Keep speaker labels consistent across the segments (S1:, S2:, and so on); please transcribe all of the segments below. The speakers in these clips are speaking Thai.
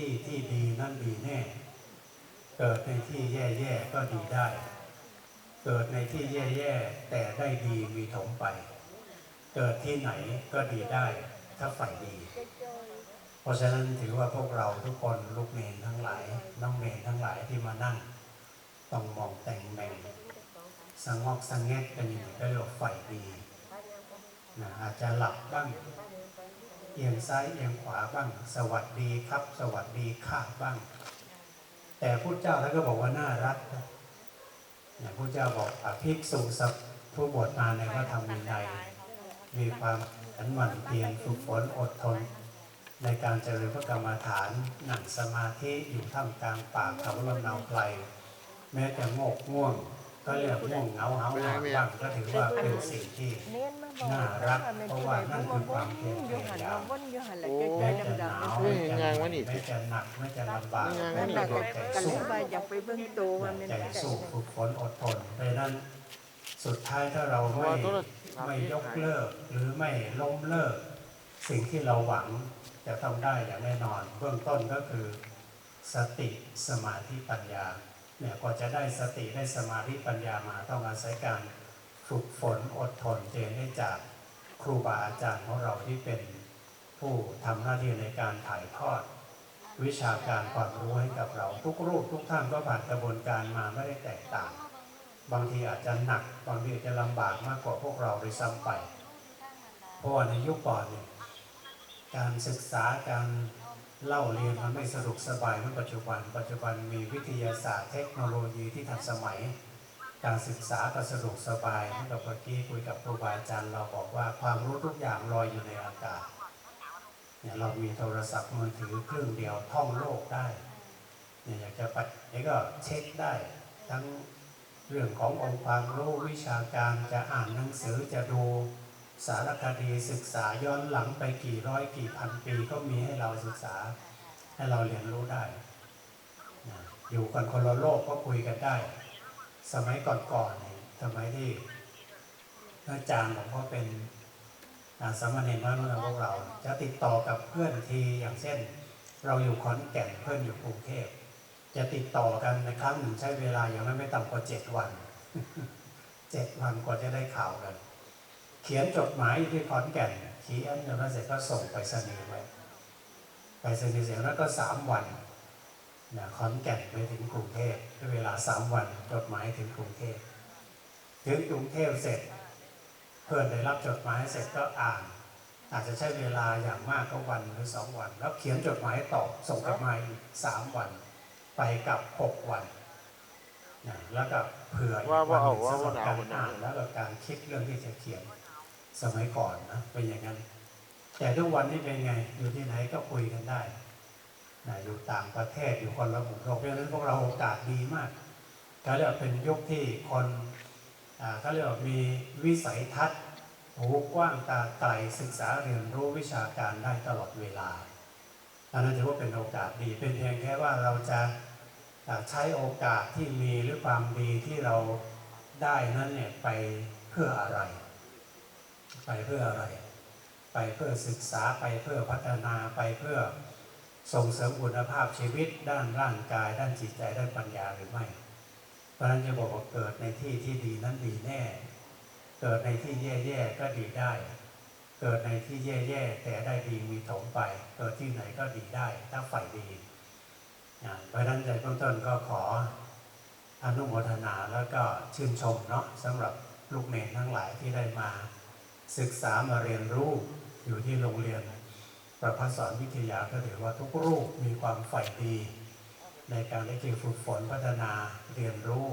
S1: ที่ที่ดีนั่นดีแน่ เกิดในที่แย่ๆก็ดีได้ เกิดในที่แย่ๆแต่ได้ดีมีถมไป เกิดที่ไหนก็ดีได้ถ้าฝ่ายดี เพราะฉะนั้นถือว่าพวกเราทุกคนลูกเนนทั้งหลายน้องเนนทั้งหลายที่มานั่ง ต้องมองแต่งแมงสังอกสังแงกกันอยู่ก็เรียกว่าฝ่ายดีนะอาจจะหลับบ้าง เอียงซ้ายเอียงขวาบ้าง สวัสดีครับ สวัสดีค่ะบ้าง แต่พุทธเจ้าท่านก็บอกว่าน่ารักนะเนี่ยพุทธเจ้าบอกอภิกษุสัพผู้บวชมาในพระธรรมวินัยมีความขันหมั่นเพียรฝึกฝนอดทน ในการเจริญพระกรรมฐานหนังสมาธิอยู่ท่ามกลางป่าเขาลำเนาไกล แม้จะโงกง่วง ก็เรียกง่วงเหงาเหาหงอยบ้างก็ถือว่าเป็นสิ่งที่
S2: น้นมาบอก
S1: น่ารักเพราะว่านั่นคือความเพียรพ
S2: อยู่หัน
S1: ยายาม
S2: วนอยู่หันแหละ
S3: โอ้
S2: ใจ
S1: แม้
S2: ใจ
S1: จะห
S2: ดำ
S1: นาว
S2: ๆ
S3: เฮ้
S1: แม้
S3: ย
S1: จะ
S3: งานวะนี่
S1: แม้จะหนักแม้จะลำบาก
S3: งาน
S2: นั่
S3: วะ
S2: น
S3: นี่
S2: แหละ
S1: ก็ใจ
S2: กัน
S1: สู้
S2: ไปอยากไปเบิ่งโตว่ามัน
S1: ใจ
S2: เป็น
S1: สู้ฝึกฝนอดทนเพราะฉะนั้นสุดท้ายถ้าเรา
S3: เพราะ
S1: ไม่
S3: ว่าตัวละ
S1: ไม่ยกเลิก หรือไม่ล้มเลิก สิ่งที่เราหวังจะต้องได้อย่างแน่นอน เบื้องต้นก็คือ สติสมาธิปัญญาเนี่ยกว่าจะได้สติได้สมาธิปัญญามาต้องอาศัยการ ฝึกฝนอดทนเจนได้จากครูบาอาจารย์ของเราที่เป็นผู้ทำหน้าที่ในการถ่ายทอด วิชาการความรู้ให้กับเราทุกรูปทุกท่านก็ผ่านกระบวนการมาไม่ได้แตกต่าง บางทีอาจจะหนัก บางทีอาจจะลำบากมากกว่าพวกเราด้วยซ้ำไป เพราะว่าในยุคก่อนเนี่ยการศึกษาการเล่าเรียนมันไม่สะดวกสบายเหมือนปัจจุบัน ปัจจุบันมีวิทยาศาสตร์เทคโนโลยีที่ทันสมัย การศึกษาก็สะดวกสบายเมื่อกับเมื่อกี้คุยกับครูบาอาจารย์เราบอกว่าความรู้ทุกอย่างลอยอยู่ในอากาศเนี่ยเรามีโทรศัพท์มือถือเครื่องเดียวท่องโลกได้เนี่ยอยากจะไปนี่ก็เช็คได้ ทั้งเรื่องขององค์ความรู้วิชาการจะอ่านหนังสือจะดูสารคดีศึกษาย้อนหลังไปกี่ร้อยกี่พันปีก็มีให้เราศึกษา ให้เราเรียนรู้ได้ อยู่กันคนละโลกก็คุยกันได้ สมัยก่อนๆนี่สมัยที่อาจารย์หลวงพ่อเป็นอาสามเณรน้อยของพวกเรา จะติดต่อกับเพื่อนทีอย่างเช่น เราอยู่ขอนแก่นเพื่อนอยู่กรุงเทพจะติดต่อกันในครั้งหนึ่งใช้เวลาอย่างนั้นไม่ต่ำกว่าเจ็ดวันเจ็ดวันกว่าจะได้ข่าวกัน เขียนจดหมายที่ขอนแก่นเขียนแล้วเสร็จก็ส่งไปสนีไว้ไปสนีเสร็จแล้วก็สามวัน ขอนแก่นไปถึงกรุงเทพด้วยเวลาสามวันจดหมายถึงกรุงเทพถึงกรุงเทพเสร็จ เพื่อนได้รับจดหมายเสร็จก็อ่าน อาจจะใช้เวลาอย่างมากก็วันหรือสองวัน แล้วเขียนจดหมายตอบส่งกลับมาอีกสามวัน ไปกลับหกวันนะแล้วก็เผื่ออีก
S3: ว่า
S1: วั
S3: ว่าน
S1: ห
S3: เอา
S1: นึ่ง
S3: ว่า
S1: สำหรับ
S3: ว่าหนาว
S1: การ
S3: ว่าหนาว
S1: อ่านแล้วก็การคิดเรื่องที่จะเขียนสมัยก่อนนะเป็นอย่างนั้น แต่ทุกวันนี้เป็นไงอยู่ที่ไหนก็คุยกันได้นะ อยู่ต่างประเทศอยู่คนละหมู่โลกเพราะฉะนั้นพวกเราโอกาสดีมากก็เรียกเป็นยุคที่คนอ่าเรียกมีวิสัยทัศน์หูกว้างตาไกลศึกษาเรียนรู้วิชาการได้ตลอดเวลาอันนั้นถือว่าเป็นโอกาสดีเป็นเพียงแค่ว่าเราจะใช้โอกาสที่มีหรือความดีที่เราได้นั้นเนี่ยไปเพื่ออะไร ไปเพื่ออะไร ไปเพื่อศึกษาไปเพื่อพัฒนาไปเพื่อ ส่งเสริมคุณภาพชีวิตด้านร่างกาย ด้านจิตใจด้านปัญญาหรือไม่ เพราะนั้นจะบอกว่าเกิดในที่ที่ดีนั้นดีแน่ เกิดในที่แย่ๆก็ดีได้ เกิดในที่แย่ๆแต่ได้ดีมีถมไป เกิดที่ไหนก็ดีได้ ถ้าฝ่ายดีเพราะฉะนั้นในเบื้องต้นก็ขออนุโมทนาแล้วก็ชื่นชมเนาะสำหรับลูกเนรทั้งหลายที่ได้มา ศึกษามาเรียนรู้อยู่ที่โรงเรียน ประพัฒสอนวิทยาก็ถือว่าทุกรูปมีความใฝ่ดี ในการได้ที่ฝึกฝนพัฒนาเรียนรู้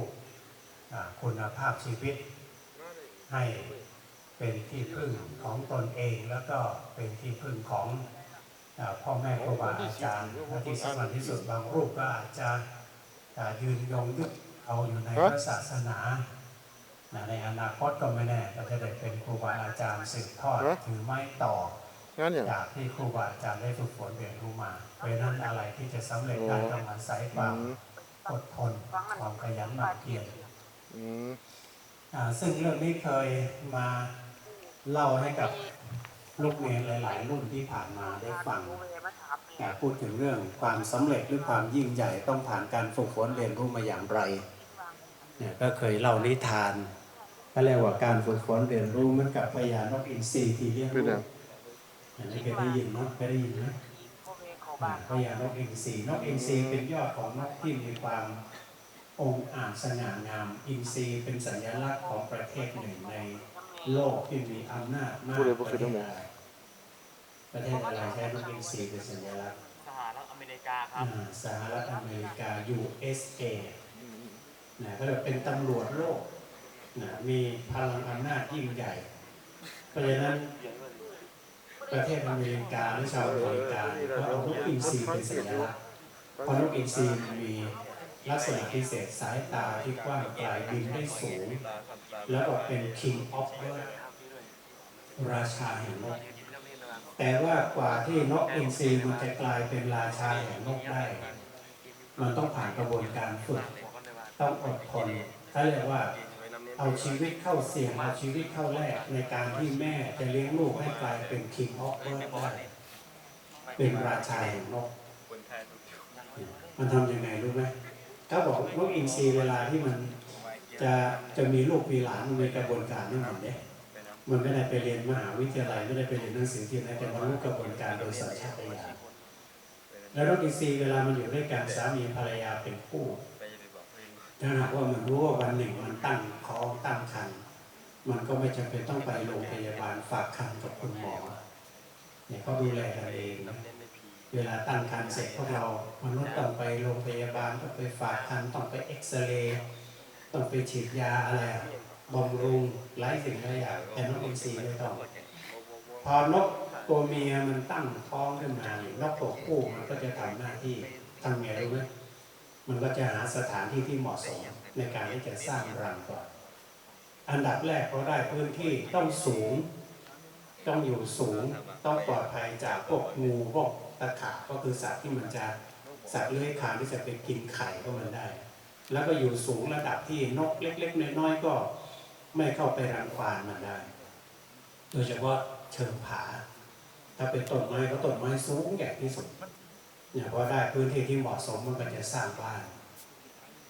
S1: อ่าคุณภาพชีวิต ให้เป็นที่พึ่งของตนเองแล้วก็เป็นที่พึ่งของอาพ่อแม่ครูบาอาจารย์และที่สำคัญที่สุดบางรูปก็อาจจะอ่ายืนยงยึดเอาอยู่ในพระศาสนานะในอนาคตก็ไม่แน่ก็จะได้เป็นครูบาอาจารย์สืบทอดถือไม้ต่อ
S3: งั้นอย่าง
S1: จากที่ครูบาอาจารย์ได้ฝึกฝนเรียนรู้มาเพราะฉะนั้นอะไรที่จะสำเร็จได้ต้องอาศัยความ
S3: อืม
S1: อดทนความขยันหมั่นเพียร
S3: อืม
S1: อ่าซึ่งเรื่องนี้เคยมาเล่าให้กับลูกเรียนหลาย ๆ รุ่นที่ผ่านมาได้ฟังอ่าพูดถึงเรื่องความสำเร็จหรือความยิ่งใหญ่ต้องผ่านการฝึกฝนเรียนรู้มาอย่างไรเนี่ยก็เคยเล่านิทานก็เรียกว่าการฝึกฝนเรียนรู้เหมันกับพญานกอินทรีที่เลี้ยง
S3: เป็น
S1: ลู
S3: ไง
S1: ก อันนี้เคยได้ยินเนาะเคยได้ยินไหมอ่าพญานกอินทรีนกอินทรีเป็นยอดของนกที่มีความองค์อาจสง่างาม อินทรีเป็นสัญลักษณ์ของประเทศหนึ่งในโลกที่มีอำนาจมาก
S3: พูดเลย
S1: ป
S3: บ่
S1: ระ
S3: คือ
S1: เท
S3: ต้อ
S1: ศ
S3: ง
S1: อะไรประเทศอะไรใช้นกอินทรีเป็นสัญลักษณ์
S2: สหรัฐอเมริกาครับ
S1: อ่าสหรัฐอเมริกา USA นะก็เลยเป็นตำรวจโลกนะมีพลังอำนาจยิ่งใหญ่ เพราะฉะนั้น ประเทศอเมริกาหรือชาวอเมริกาเนี่ยก็เอานกอินทรีเป็นสัญลักษณ์เพราะนกอินทรีมันมีลักษณะพิเศษสายตาที่กว้างไกลบินได้สูง แล้วก็เป็น King of Bird ราชาแห่งนก แต่ว่ากว่าที่นกอินทรีมันจะกลายเป็นราชาแห่งนกได้ มันต้องผ่านกระบวนการฝึกต้องอดทนเขาเรียกว่า เอาชีวิตเข้าเสี่ยงเอาชีวิตเข้าแลกในการที่แม่จะเลี้ยงลูกให้กลายเป็นคิงออฟเบิร์ดเป็นราชาแห่งนกมันทำยังไงรู้ไหมเขาบอกนกอินทรีเวลาที่มันจะจะมีลูกมีหลานมันมีกระบวนการนั่นเองเนี่ยมันไม่ได้ไปเรียนมหาวิทยาลัยไม่ได้ไปเรียนหนังสือที่ไหนแต่มันรู้กระบวนการโดยสัญชาตญาณแล้วนกอินทรีเวลามันอยู่ด้วยกันสามีภรรยาเป็นคู่ ถ้าหากว่ามันรู้ว่าวันหนึ่งมันตั้งท้องตั้งครรภ์มันก็ไม่จำเป็นต้องไปโรงพยาบาลฝากครรภ์กับคุณหมอเนี่ยเขาดูแลกันเองเวลาตั้งครรภ์เสร็จพวกเรามนุษย์ต้องไปโรงพยาบาลต้องไปฝากครรภ์ต้องไปเอ็กซเรย์ต้องไปฉีดยาอะไรบำรุงหลายสิ่งหลายอย่างแต่นกอินทรีไม่ต้องพอนกตัวเมียมันตั้งท้องขึ้นมาเนี่ยนกตัวผู้มันก็จะทำหน้าที่ทำไงรู้ไหม มันก็จะหาสถานที่ที่เหมาะสมในการที่จะสร้างรังก่อนอันดับแรกเขาได้พื้นที่ต้องสูง ต้องอยู่สูง ต้องปลอดภัยจากพวกงูพวกตะขาบก็คือสัตว์ที่มันจะสัตว์เลื้อยคลานที่จะไปกินไข่ก็มันได้ แล้วก็อยู่สูงระดับที่นกเล็ก ๆ น้อยๆก็ไม่เข้าไปรังควานมันได้ โดยเฉพาะเชิงผา ถ้าเป็นต้นไม้ก็ต้นไม้สูงใหญ่ที่สุด เนี่ยพอได้พื้นที่ที่เหมาะสมมันก็จะสร้างบ้าน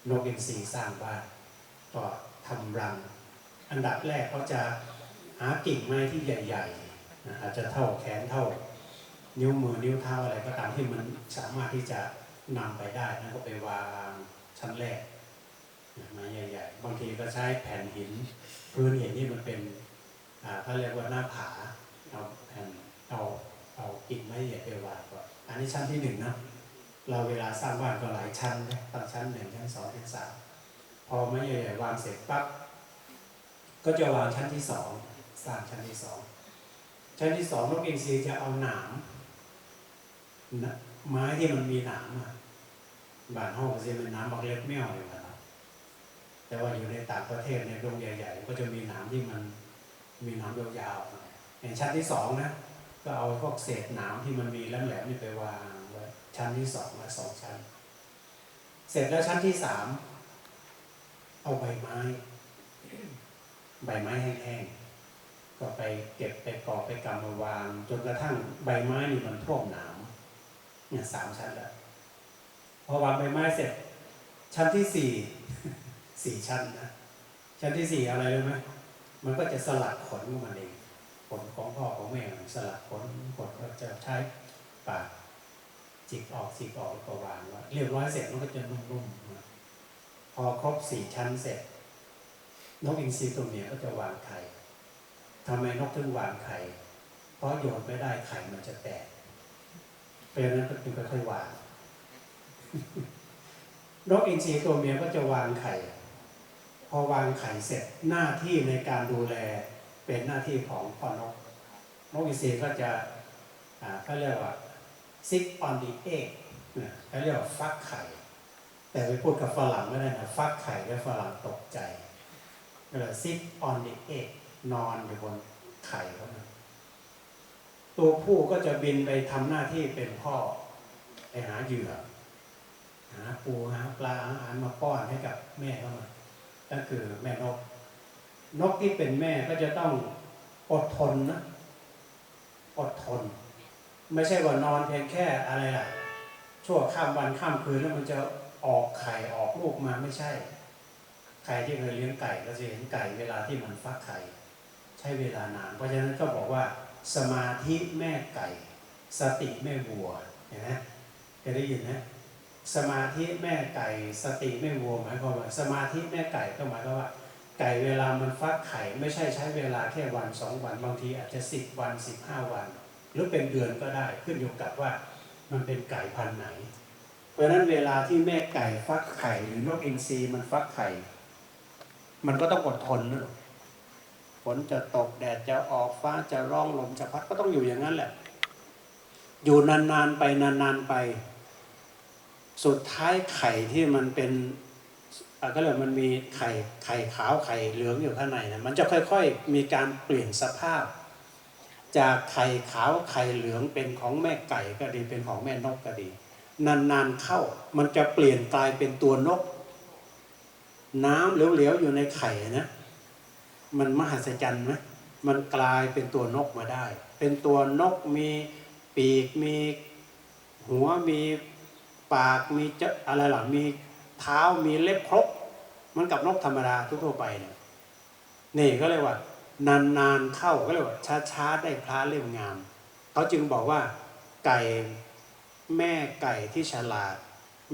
S1: นกอินทรีสร้างบ้านก็ทำรัง อันดับแรกเขาจะหากิ่งไม้ที่ใหญ่ๆอาจจะเท่าแขนเท่า นิ้วมือนิ้วเท้าอะไรก็ตามที่มันสามารถที่จะนำไปได้นะก็ไปวางชั้นแรกไม้ใหญ่ ๆ บางทีก็ใช้แผ่นหิน พื้นหินที่มันเป็นเขาเรียกว่าหน้าผาเอาแผ่น กิ่งไม้ใหญ่ไปวางก่อนอันนี้ชั้นที่หนึ่งนะเราเวลาสร้างบ้านก็หลายชั้นนะตั้งชั้นหนึ่งชั้นสองชั้นสามพอไม้ใหญ่วางเสร็จปั๊บก็จะวางชั้นที่สองสร้างชั้นที่สองชั้นที่สองนกอินทรีจะเอาหนามนะไม้ที่มันมีหนามอะบานห้องก็จะเป็นหน้ำบักเล็กแมวอยู่นะแต่ว่าอยู่ในต่างประเทศในโรงใหญ่ๆก็จะมีหนามที่มันมีหนามยาวๆหน่องชั้นที่สองนะ ก็เอาพวกเศษหนามที่มันมีแหลมๆนี่ไปวางไว้ชั้นที่สองและสองชั้น เสร็จแล้วชั้นที่สามเอาใบไม้ ใบไม้แห้งๆก็ไปเก็บไปกอบไปกำมาวาง จนกระทั่งใบไม้นี่มันท่วมหนามเนี่ยสามชั้นแล้วพอวางใบไม้เสร็จ ชั้นที่สี่สี่ชั้นนะชั้นที่สี่อะไรรู้ไหมมันก็จะสลัดขนของมันเอง ขนของพ่อของแม่สลัดขนขนก็จะใช้ปากจิกออกจิกออกแล้วก็วางไว้เรียบร้อยเสร็จมันก็จะนุ่มๆพอครบสี่ชั้นเสร็จนกอินทรีตัวเมียก็จะวางไข่ทำไมนกถึงวางไข่ เพราะโยนไม่ได้ไข่มันจะแตกเพราะฉะนั้นก็จึงค่อยๆวาง นกอินทรีตัวเมียก็จะวางไข่ พอวางไข่เสร็จหน้าที่ในการดูแล เป็นหน้าที่ของพ่อนก นกอินทรีก็จะเขาเรียกว่า sit on the egg นะเขาเรียกว่าฟักไข่ แต่ไปพูดกับฝรั่งไม่ได้นะฟักไข่แล้วฝรั่งตกใจก็เลย sit on the egg นอนอยู่บนไข่เขาตัวผู้ก็จะบินไปทำหน้าที่เป็นพ่อไปหาเหยื่อหาปูหาปลาหาอาหารมาป้อนให้กับแม่เขามาก็คือแม่นก นกที่เป็นแม่ก็จะต้องอดทนนะอดทน ไม่ใช่ว่านอนเพียงแค่อะไรล่ะ ชั่วข้ามวันข้ามคืนแล้วมันจะออกไข่ออกลูกมาไม่ใช่ ใครที่เคยเลี้ยงไก่ก็จะเห็นไก่เวลาที่มันฟักไข่ใช้เวลานาน เพราะฉะนั้นก็บอกว่า สมาธิแม่ไก่ สติแม่วัวเห็นไหมเคยได้ยินนะสมาธิแม่ไก่ สติแม่วัวหมายความว่าสมาธิแม่ไก่ก็หมายความว่า ไก่เวลามันฟักไข่ไม่ใช่ใช้เวลาแค่วันสองวันบางทีอาจจะสิบวันสิบห้าวัน หรือเป็นเดือนก็ได้ขึ้นอยู่กับว่ามันเป็นไก่พันธุ์ไหน เพราะฉะนั้นเวลาที่แม่ไก่ฟักไข่หรือนกอินทรีมันฟักไข่ มันก็ต้องอดทนนะฝนจะตกแดดจะออกฟ้าจะร้องลมจะพัดก็ต้องอยู่อย่างนั้นแหละ อยู่นานๆไปนานๆไป สุดท้ายไข่ที่มันเป็น ก็เลยมันมีไข่ไข่ขาวไข่เหลืองอยู่ข้างในนะมันจะค่อยๆ มีการเปลี่ยนสภาพ จากไข่ขาวไข่เหลืองเป็นของแม่ไก่ก็ดีเป็นของแม่นกก็ดี นานๆเข้ามันจะเปลี่ยนกลายเป็นตัวนก น้ำเหลวๆอยู่ในไข่นะ มันมหัศจรรย์ไหมมันกลายเป็นตัวนกมาได้ เป็นตัวนกมีปีกมีหัวมีปากมีจาอะไรหล่ะมี เท้ามีเล็บครบมันกับนกธรรมดาทั่วไปเนี่ยนี่ก็เลยว่านานๆเข้าก็เลยว่าช้าๆได้พระเล่มงามเขาจึงบอกว่าไก่แม่ไก่ที่ฉลาด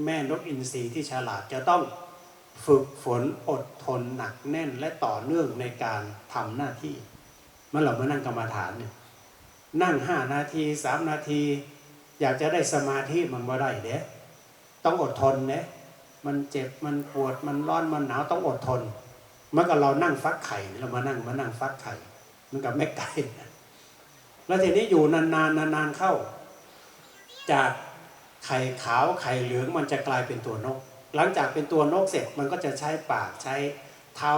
S1: แม่นกอินทรีที่ฉลาดจะต้องฝึกฝนอดทนหนักแน่นและต่อเนื่องในการทำหน้าที่เมื่อเรามานั่งกรรมาฐานเนี่ยนั่งห้านาทีสามนาที อยากจะได้สมาธิมันบ่ได้เด้ต้องอดทนเด้ มันเจ็บมันปวดมันร้อนมันหนาวต้องอดทนเมื่อกับเรานั่งฟักไข่เรามานั่งมานั่งฟักไข่เหมันกับแม่ไก่แล้วทีนี้อยู่นานๆนานๆเข้า จากไข่ขาวไข่เหลืองมันจะกลายเป็นตัวนก หลังจากเป็นตัวนกเสร็จมันก็จะใช้ปากใช้